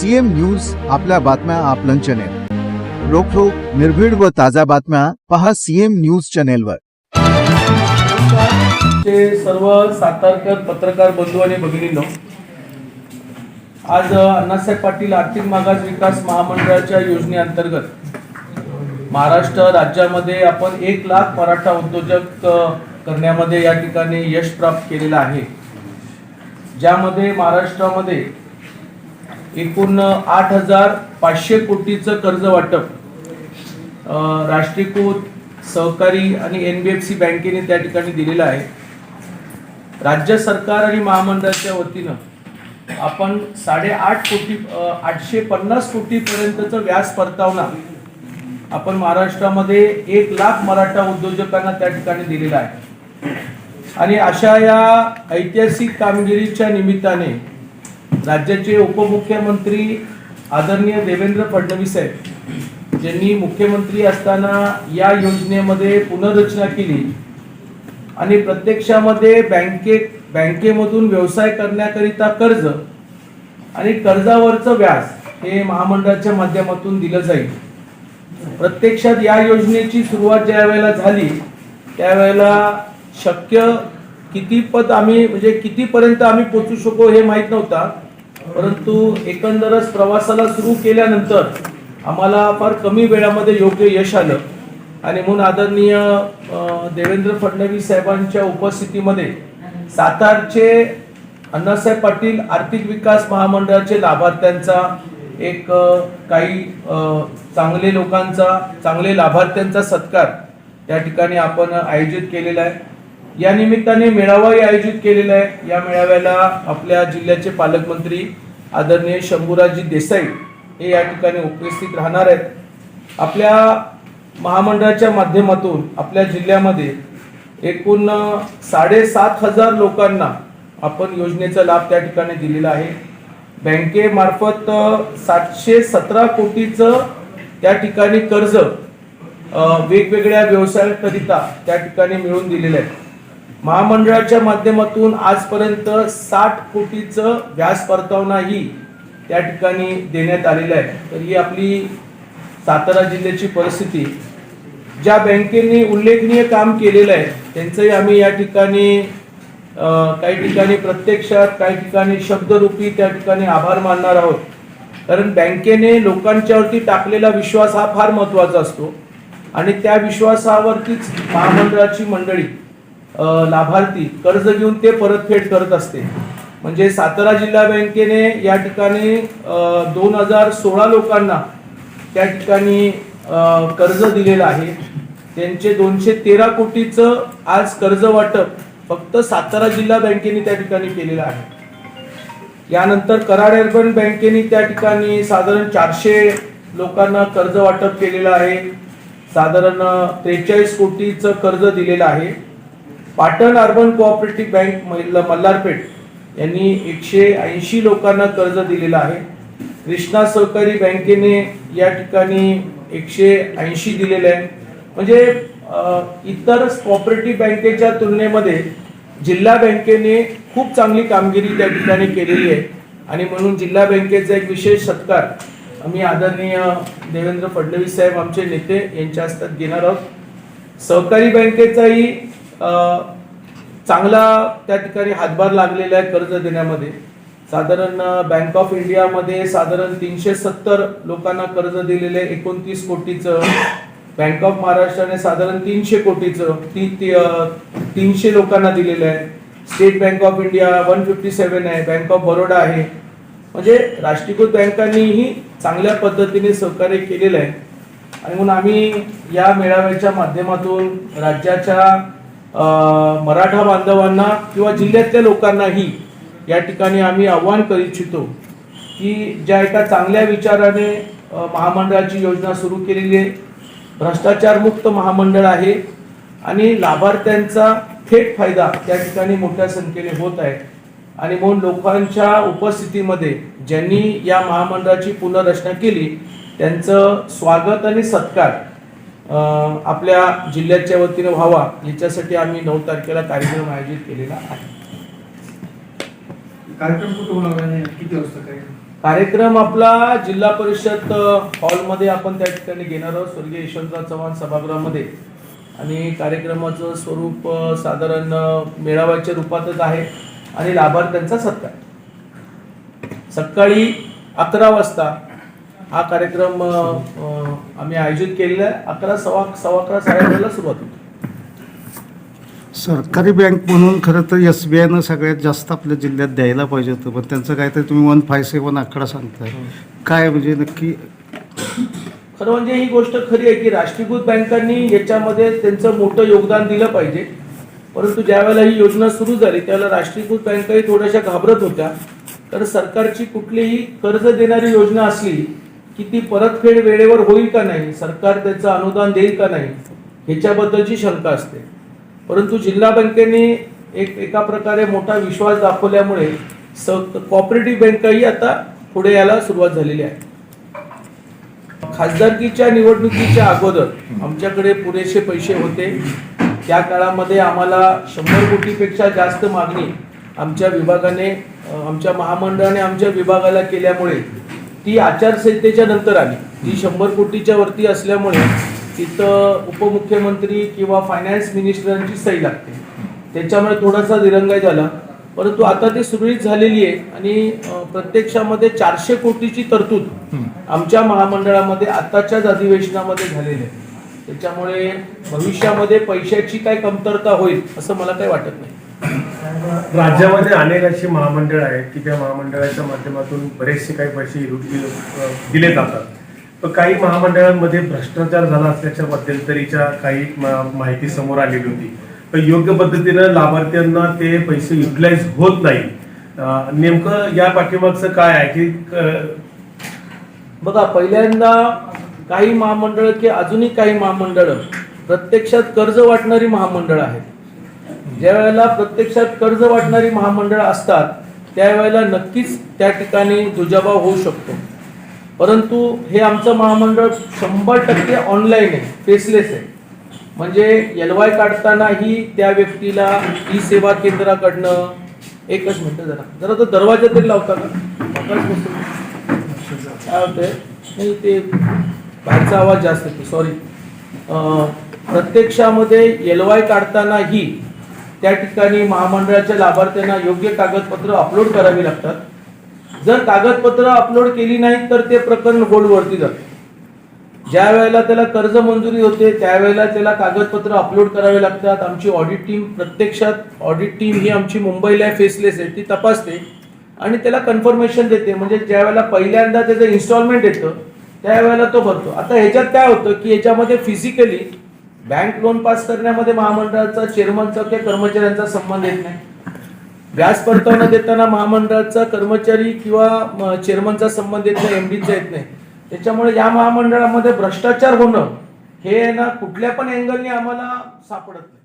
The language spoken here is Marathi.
सीएम न्यूज आपल्या बातम्या आपलं चॅनेल रोखोक निर्भीड व ताज्या बातम्या पहा सीएम न्यूज चॅनेलवर वर. सर्व सातारकर पत्रकार बंधू आणि भगिनींनो आज अण्णासाहेब पाटील आर्थिक मागास विकास महामंडळाच्या योजनेअंतर्गत महाराष्ट्र राज्यामध्ये आपण एक लाख मराठा उद्योजक करण्यामध्ये या ठिकाणी यश प्राप्त केलेलं आहे. ज्यामध्ये महाराष्ट्रामध्ये एकूण आठ हजार पाचशे कोटीचं कर्ज वाटप. राष्ट्रीयकृत सहकारी आणि एन बी एफ सी बँकेने त्या ठिकाणी दिलेलं आहे. राज्य सरकार आणि महामंडळाच्या वतीनं आपण साडेआठ कोटी आठशे पन्नास कोटीपर्यंतचं व्याज परतावना आपण महाराष्ट्रामध्ये एक लाख मराठा उद्योजकांना त्या ठिकाणी दिलेला आहे. आणि अशा या ऐतिहासिक कामगिरीच्या निमित्ताने राज्याचे उपमुख्यमंत्री आदरणीय देवेंद्र फडणवीस साहेब ज्यांनी मुख्यमंत्री असताना या योजनेमध्ये पुनर्रचना केली आणि प्रत्यक्षामध्ये बँके बँकेमधून व्यवसाय करण्याकरिता कर्ज आणि कर्जावरचं व्याज हे महामंडळाच्या माध्यमातून दिलं जाईल. प्रत्यक्षात या योजनेची सुरुवात ज्या वेळेला झाली त्यावेळेला शक्य कितीपत आम्ही म्हणजे कितीपर्यंत आम्ही पोचू शकू हे माहीत नव्हता. परंतु एकंदरच प्रवासाला सुरू केल्यानंतर आम्हाला फार कमी वेळामध्ये योग्य यश आलं. आणि म्हणून आदरणीय देवेंद्र फडणवीस साहेबांच्या उपस्थितीमध्ये सातारचे अण्णासाहेब पाटील आर्थिक विकास महामंडळाचे लाभार्थ्यांचा एक काही चांगले लोकांचा चांगले लाभार्थ्यांचा सत्कार त्या ठिकाणी आपण आयोजित केलेला आहे. या निमित्ताने मेळावाही आयोजित केलेला आहे. या मेळाव्याला आपल्या जिल्ह्याचे पालकमंत्री आदरणीय शंभूराजी देसाई हे या ठिकाणी उपस्थित राहणार आहेत. आपल्या महामंडळाच्या माध्यमातून आपल्या जिल्ह्यामध्ये एकूण साडेसात हजार लोकांना आपण योजनेचा लाभ त्या ठिकाणी दिलेला आहे. बँकेमार्फत सातशे सतरा कोटीचं त्या ठिकाणी कर्ज वेगवेगळ्या व्यवसायाकरिता त्या ठिकाणी मिळवून दिलेलं आहे. महामंडळाच्या माध्यमातून आजपर्यंत साठ कोटीचं व्याज परतावणाही त्या ठिकाणी देण्यात आलेलं आहे. तर ही आपली सातारा जिल्ह्याची परिस्थिती. ज्या बँकेने उल्लेखनीय काम केलेलं आहे त्यांचंही आम्ही या ठिकाणी काही ठिकाणी प्रत्यक्षात काही ठिकाणी शब्दरूपी त्या ठिकाणी आभार मानणार आहोत. कारण बँकेने लोकांच्यावरती टाकलेला विश्वास हा फार महत्त्वाचा असतो. आणि त्या विश्वासावरतीच महामंडळाची मंडळी लाभार्थी कर्ज घेऊन ते परतफेड करत असते. म्हणजे सातारा जिल्हा बँकेने या ठिकाणी दोन हजार सोळा लोकांना त्या ठिकाणी कर्ज दिलेलं आहे. त्यांचे दोनशे तेरा कोटीचं आज कर्ज वाटप फक्त सातारा जिल्हा बँकेने त्या ठिकाणी केलेलं आहे. यानंतर कराड अर्बन बँकेने त्या ठिकाणी साधारण चारशे लोकांना कर्ज वाटप केलेलं आहे. साधारण त्रेचाळीस कोटीचं कर्ज दिलेलं आहे. पाटण अर्बन कोऑपरेटिव्ह बँक मल्ल- मल्हारपेठ यांनी एकशे ऐंशी लोकांना कर्ज दिलेलं आहे. कृष्णा सहकारी बँकेने या ठिकाणी एकशे ऐंशी दिलेले आहे. म्हणजे इतर कोऑपरेटिव्ह बँकेच्या तुलनेमध्ये जिल्हा बँकेने खूप चांगली कामगिरी त्या ठिकाणी केलेली आहे. आणि म्हणून जिल्हा बँकेचा एक विशेष सत्कार आम्ही आदरणीय देवेंद्र फडणवीस साहेब आमचे नेते यांच्या हस्तात घेणार आहोत. सहकारी बँकेचाही चांगला त्या ठिकाणी हातभार लागलेला आहे कर्ज देण्यामध्ये. साधारण बँक ऑफ इंडियामध्ये साधारण तीनशे सत्तर लोकांना कर्ज दिलेले एकोणतीस कोटीचं. बँक ऑफ महाराष्ट्राने साधारण तीनशे कोटीचं ती ती, तीनशे लोकांना दिलेलं आहे. State Bank of India one fifty seven आहे बँक ऑफ बरोडा आहे. म्हणजे राष्ट्रीयकृत बँकांनीही चांगल्या पद्धतीने सहकार्य केलेलं आहे. आणि म्हणून आम्ही या मेळाव्याच्या माध्यमातून राज्याच्या मराठा बांधवांना किंवा जिल्ह्यातल्या लोकांनाही या ठिकाणी आम्ही आव्हान करू इच्छितो की ज्या एका चांगल्या विचाराने महामंडळाची योजना सुरू केलेली आहे. भ्रष्टाचारमुक्त महामंडळ आहे आणि लाभार्थ्यांचा थेट फायदा त्या ठिकाणी मोठ्या संख्येने होत आहे. आणि म्हणून लोकांच्या उपस्थितीमध्ये ज्यांनी या महामंडळाची पुनर्रचना केली त्यांचं स्वागत आणि सत्कार आपल्या जिल्ह्याच्या वतीनं व्हावा याच्यासाठी आम्ही नऊ तारखेला कार्यक्रम आयोजित केलेला आहे. कार्यक्रम कुठं होणार आहे? किती वाजता काय कार्यक्रम आपला जिल्हा परिषद हॉलमध्ये आपण त्या ठिकाणी घेणार आहोत. स्वर्गीय यशवंतराव चव्हाण सभागृहामध्ये. आणि कार्यक्रमाचं स्वरूप साधारण मेळाव्याच्या रूपातच आहे. आणि लाभार्थ्यांचा सत्कार. सकाळी अकरा वाजता हा कार्यक्रम आम्ही आयोजित केलेला आहे. अकरा सव्वा सव्वा अकरा साडे अकराला सुरुवात होते. सरकारी बँक म्हणून खरं तर एस बी आयनं सगळ्यात जास्त आपल्या जिल्ह्यात द्यायला पाहिजे होतं. पण त्यांचं काहीतरी तुम्ही वन फाय सेवन आकडा सांगताय. काय म्हणजे नक्की? खरं म्हणजे ही गोष्ट खरी आहे की राष्ट्रीयकृत बँकांनी याच्यामध्ये त्यांचं मोठं योगदान दिलं पाहिजे. परंतु ज्यावेळेला ही योजना सुरू झाली त्यावेळेला राष्ट्रीयकृत बँकाही थोड्याशा घाबरत होत्या. तर सरकारची कुठलीही कर्ज देणारी योजना असली की ती परतफेड वेळेवर होईल का नाही? सरकार त्याचं अनुदान देईल का नाही? ह्याच्याबद्दलची शंका असते. परंतु जिल्हा बँकेने एक एका प्रकारे मोठा विश्वास दाखवल्यामुळे स कॉपरेटिव्ह बँकाही आता पुढे यायला सुरुवात झालेली आहे. खासदारकीच्या निवडणुकीच्या अगोदर आमच्याकडे पुरेसे पैसे होते. त्या काळामध्ये आम्हाला शंभर कोटीपेक्षा जास्त मागणी आमच्या विभागाने आमच्या महामंडळाने आमच्या विभागाला केल्यामुळे ती आचारसंहितेच्या नंतर आली. जी शंभर कोटीच्या वरती असल्यामुळे तिथं उपमुख्यमंत्री किंवा फायनान्स मिनिस्टरांची सही लागते. त्याच्यामुळे थोडासा दिरंगाई झाला. परंतु आता ती सुरळीत झालेली आहे आणि प्रत्यक्षामध्ये चारशे कोटीची तरतूद आमच्या महामंडळामध्ये आताच्याच अधिवेशनामध्ये झालेली आहे. त्याच्यामुळे भविष्यामध्ये पैशाची काय कमतरता होईल असं मला काही वाटत नाही. राज्यामध्ये अनेक अशी महामंडळ आहेत की त्या महामंडळाच्या माध्यमातून बरेचसे काही पैसे दिले जातात. पण काही महामंडळांमध्ये भ्रष्टाचार झाला असल्याच्या मध्यंतरीच्या काही माहिती समोर आलेली होती. पण योग्य पद्धतीनं लाभार्थ्यांना ते पैसे युटिलाइज होत नाही. नेमकं या पाठीमागचं काय आहे की बघा पहिल्यांदा काही महामंडळ की अजूनही काही महामंडळ प्रत्यक्षात कर्ज वाटणारी महामंडळ आहेत. ज्या वेळेला प्रत्यक्षात कर्ज वाटणारी महामंडळ असतात त्यावेळेला नक्कीच त्या ठिकाणी दुजाभाव होऊ शकतो. परंतु हे आमचं महामंडळ शंभर टक्के ऑनलाईन आहे फेसलेस आहे. म्हणजे एल वाय काढतानाही त्या व्यक्तीला ई सेवा केंद्राकडनं एकच मिनटं जरा जरा तो दरवाजा तरी लावता का? काय होतंय? नाही ते बाहेरचा आवाज जास्त येतो सॉरी प्रत्यक्षामध्ये एल वाय काढतानाही त्या ठिकाणी महामंडळाच्या लाभार्थ्यांना योग्य कागदपत्र अपलोड करावी लागतात. जर कागदपत्र अपलोड केली नाही तर ते प्रकरण होल्डवरती जाते. ज्या वेळेला त्याला कर्ज मंजुरी होते त्यावेळेला त्याला कागदपत्र अपलोड करावे लागतात. आमची ऑडिट टीम प्रत्यक्षात ऑडिट टीम ही आमची मुंबईला फेसलेस आहे ती तपासते आणि त्याला कन्फर्मेशन देते. म्हणजे ज्या वेळेला पहिल्यांदा त्याचं इन्स्टॉलमेंट येतं त्यावेळेला तो भरतो. आता ह्याच्यात काय होतं की ह्याच्यामध्ये फिजिकली बँक लोन पास करण्यामध्ये महामंडळाचा चेअरमनचा किंवा कर्मचाऱ्यांचा संबंध येत नाही. व्याज परतावा देताना महामंडळाचा कर्मचारी किंवा चेअरमनचा संबंध येत नाही एमडीचा येत नाही. त्याच्यामुळे या महामंडळामध्ये भ्रष्टाचार होणं हे ना कुठल्या पण अँगलने आम्हाला सापडत नाही.